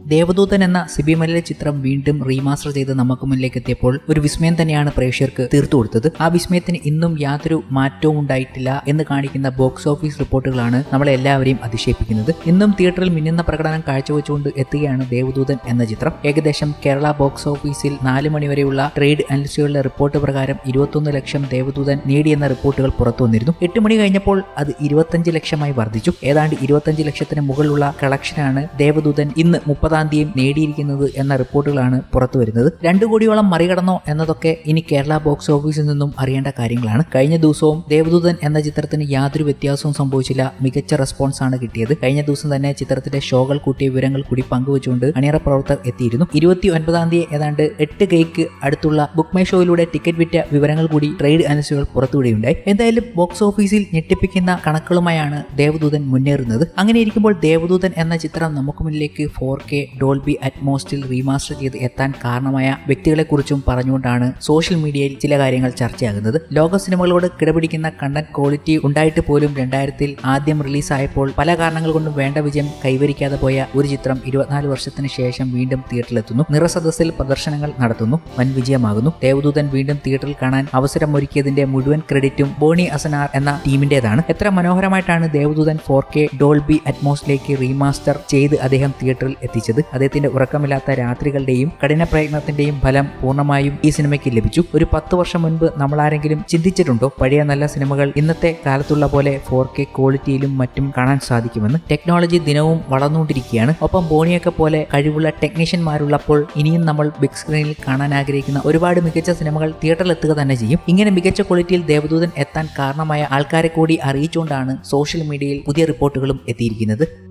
ദേവദൂതൻ എന്ന സിബി മലയാള ചിത്രം വീണ്ടും റീമാസ്റ്റർ ചെയ്ത് നമുക്ക് മുന്നിലേക്ക് എത്തിയപ്പോൾ ഒരു വിസ്മയം തന്നെയാണ് പ്രേക്ഷകർക്ക് തീർത്തു കൊടുത്തത്. ആ വിസ്മയത്തിന് ഇന്നും യാതൊരു മാറ്റവും ഉണ്ടായിട്ടില്ല എന്ന് കാണിക്കുന്ന ബോക്സ് ഓഫീസ് റിപ്പോർട്ടുകളാണ് നമ്മളെ എല്ലാവരെയും അതിശയിപ്പിക്കുന്നത്. ഇന്നും തിയേറ്ററിൽ മിന്നുന്ന പ്രകടനം കാഴ്ചവെച്ചുകൊണ്ട് എത്തുകയാണ് ദേവദൂതൻ എന്ന ചിത്രം. ഏകദേശം കേരള ബോക്സ് ഓഫീസിൽ നാല് മണിവരെയുള്ള ട്രേഡ് അനലിസ്റ്റുകളുടെ റിപ്പോർട്ട് പ്രകാരം ഇരുപത്തൊന്ന് ലക്ഷം ദേവദൂതൻ നേടിയെന്ന റിപ്പോർട്ടുകൾ പുറത്തു വന്നിരുന്നു. എട്ട് മണി കഴിഞ്ഞപ്പോൾ അത് ഇരുപത്തഞ്ച് ലക്ഷമായി വർദ്ധിച്ചു. ഏതാണ്ട് ഇരുപത്തഞ്ച് ലക്ഷത്തിന് മുകളിലുള്ള കളക്ഷനാണ് ദേവദൂതൻ ഇന്ന് മുപ്പതാം തീയതി നേടിയിരിക്കുന്നത് എന്ന റിപ്പോർട്ടുകളാണ് പുറത്തു വരുന്നത്. രണ്ടു കോടിയോളം മറികടന്നോ എന്നതൊക്കെ ഇനി കേരള ബോക്സ് ഓഫീസിൽ നിന്നും അറിയേണ്ട കാര്യങ്ങളാണ്. കഴിഞ്ഞ ദിവസവും ദേവദൂതൻ എന്ന ചിത്രത്തിന് യാതൊരു വ്യത്യാസവും സംഭവിച്ചില്ല. മികച്ച റെസ്പോൺസ് ആണ് കിട്ടിയത്. കഴിഞ്ഞ ദിവസം തന്നെ ചിത്രത്തിന്റെ ഷോകൾ കൂട്ടിയ വിവരങ്ങൾ കൂടി പങ്കുവച്ചുകൊണ്ട് അണിയറ പ്രവർത്തകർ എത്തിയിരുന്നു. ഇരുപത്തി ഒൻപതാം തീയതി ഏതാണ്ട് എട്ട് കൈക്ക് അടുത്തുള്ള ബുക്ക് മൈ ഷോയിലൂടെ ടിക്കറ്റ് വിറ്റ വിവരങ്ങൾ കൂടി ട്രേഡ് അനലിസ്റ്റുകൾ പുറത്തുവിടുകയുണ്ടായി. എന്തായാലും ബോക്സ് ഓഫീസിൽ ഞെട്ടിപ്പിക്കുന്ന കണക്കുകളുമായാണ് ദേവദൂതൻ മുന്നേറുന്നത്. അങ്ങനെ ഇരിക്കുമ്പോൾ ദേവദൂതൻ എന്ന ചിത്രം നമുക്ക് മുന്നിലേക്ക് ഫോർ കെ ഡോൾബി അറ്റ്മോസ്റ്റിൽ റീമാസ്റ്റർ ചെയ്ത് എത്താൻ കാരണമായ വ്യക്തികളെ വ്യക്തികളെക്കുറിച്ചും പറഞ്ഞുകൊണ്ടാണ് സോഷ്യൽ മീഡിയയിൽ ചില കാര്യങ്ങൾ ചർച്ചയാകുന്നത്. ലോക സിനിമകളോട് കിടപിടിക്കുന്ന കണ്ടന്റ് ക്വാളിറ്റി ഉണ്ടായിട്ട് പോലും രണ്ടായിരത്തിൽ ആദ്യം റിലീസായപ്പോൾ പല കാരണങ്ങൾ കൊണ്ടും വേണ്ട വിജയം കൈവരിക്കാതെ പോയ ഒരു ചിത്രം ഇരുപത്തിനാല് വർഷത്തിന് ശേഷം വീണ്ടും തിയേറ്ററിലെത്തുന്നു നിറസദസ്സിൽ പ്രദർശനങ്ങൾ നടത്തുന്നു. വൻ വിജയമാകുന്നു. ദേവദൂതൻ വീണ്ടും തിയേറ്ററിൽ കാണാൻ അവസരം ഒരുക്കിയതിന്റെ മുഴുവൻ ക്രെഡിറ്റും ബോണി അസനാർ എന്ന ടീമിന്റേതാണ്. എത്ര മനോഹരമായിട്ടാണ് ദേവദൂതൻ ഫോർ കെ ഡോൾബി അറ്റ്മോസിലേക്ക് റീമാസ്റ്റർ ചെയ്ത് അദ്ദേഹം തിയേറ്ററിൽ എത്തിച്ചത്. അദ്ദേഹത്തിന്റെ ഉറക്കമില്ലാത്ത രാത്രികളുടെയും കഠിന പ്രയത്നത്തിന്റെയും ഫലം പൂർണമായും ഈ സിനിമയ്ക്ക് ലഭിച്ചു. ഒരു പത്ത് വർഷം മുൻപ് നമ്മൾ ആരെങ്കിലും ചിന്തിച്ചിട്ടുണ്ടോ? പഴയ നല്ല സിനിമകൾ ഇന്നത്തെ കാലത്തുള്ള പോലെ ഫോർ കെ ക്വാളിറ്റിയിലും മറ്റും കാണാൻ സാധിക്കുമെന്ന് ടെക്നോളജി ദിനവും വളർന്നുകൊണ്ടിരിക്കുകയാണ്. ഒപ്പം ബോണിയൊക്കെ പോലെ കഴിവുള്ള ടെക്നീഷ്യന്മാരുള്ളപ്പോൾ ഇനിയും നമ്മൾ ബിഗ് സ്ക്രീനിൽ കാണാൻ ആഗ്രഹിക്കുന്ന ഒരുപാട് മികച്ച സിനിമകൾ തിയേറ്ററിൽ എത്തുക തന്നെ ചെയ്യും. ഇങ്ങനെ മികച്ച ക്വാളിറ്റിയിൽ ദേവദൂതൻ എത്താൻ കാരണമായ ആൾക്കാരെ കൂടി അറിയിച്ചുകൊണ്ടാണ് സോഷ്യൽ മീഡിയയിൽ പുതിയ റിപ്പോർട്ടുകളും എത്തിയിരിക്കുന്നത്.